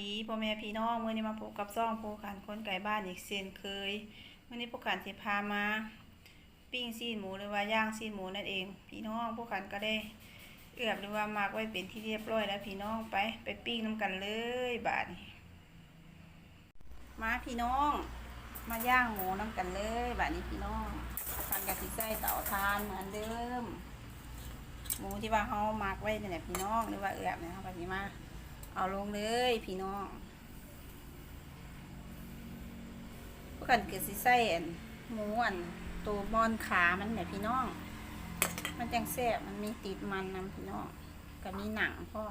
ดีพ่อแม่พี่น้องเมื้อนี้มาพบกับซ่องผู้ขันคนไก่บ้านอีกเช่นเคยเมื้อนี้ผู้ขันสิพามา ปิ้งซีนหมูหรือว่าย่างซีนหมูนั่นเอง พี่น้องผู้ขันก็ได้เอือบหรือว่าหมักไว้เป็นที่เรียบร้อยแล้วพี่น้องไปไปปิ้งน้ำกันเลยบาดมาพี่น้อง มาย่างหมูน้ำกันเลยบาดนี้พี่น้องทานกะทิใส่เตาทานเหมือนเดิมหมูที่ว่าเขาหมักไว้เนี่นแหละพี่น้องหรือว่าเอือบเนี่ยเขาก็สิมา เอาลงเลยพี่น้องพวกกันเกิดสิใส่อันหมูอันตัวบอนขามันเนี่ยพี่น้อง มันจังแซ่บมันมีติดมันนำพี่น้องก็มีหนังพ่อ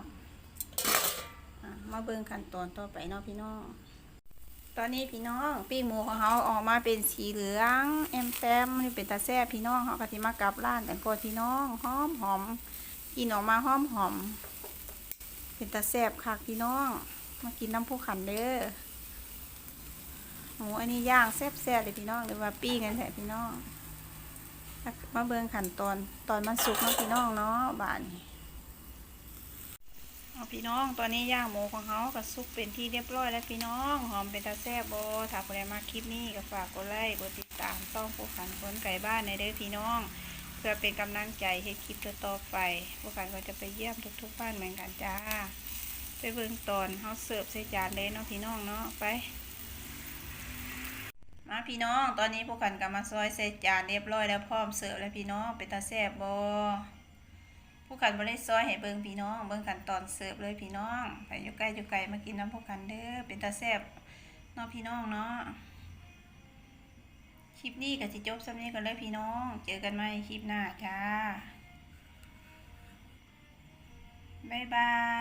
มาเบิ่งขั้นตอนต่อไปเนาะพี่น้อง ตอนนี้พี่น้องปิ้งหมูของเขาออกมาเป็นสีเหลืองแอมแปมนี่เป็นตาแซ่บพี่น้องเขาก็สิมากับร้านกันก่อพี่น้องหอมหอมกินออกมาหอมหอม เป็นตาแซบคักพี่น้อง มากินน้ำผู้ขันเด้อหมูอันนี้ย่างแซบแซ่บเลยพี่น้องหรือว่าปี้กันแท้พี่น้อง มาเบิ่งขันตอนตอนมันสุกเนาะพี่น้องเนาะบานเอาพี่น้องตอนนี้ย่างหมูของเขาก็สุกเป็นที่เรียบร้อยแล้วพี่น้องหอมเป็นตาแซ่บโบถ้าผู้ใดมาคลิปนี้ก็ฝากกดไลค์กดติดตามต้องผู้ขันคนไก่บ้านในเด้อพี่น้อง เพื่อเป็นกำลังใจให้คลิปต่อๆไปพวกกันก็จะไปเยี่ยมทุกๆบ้านเหมือนกันจ้า ไปเบิ่งตอนเฮาเสิร์ฟใส่จานเลยเนาะพี่น้องเนาะไป มาพี่น้องตอนนี้พวกกันก็มาซอยใส่จานเรียบร้อยแล้วพร้อมเสิร์ฟแล้วพี่น้องเป็นตาแซ่บบ่พวกกันบ่ได้ซอยให้เบิ่งพี่น้อง เบิ่งกันตอนเสิร์ฟเลยพี่น้อง ไปอยู่ใกล้อยู่ไกลมากินน้ำพวกกันเด้อเป็นตาแซ่บเนาะพี่น้องเนาะ คลิปนี้ก็สิจบซ้ำนี้กันเลยพี่น้อง เจอกันใหม่คลิปหน้าค่ะ บ๊ายบาย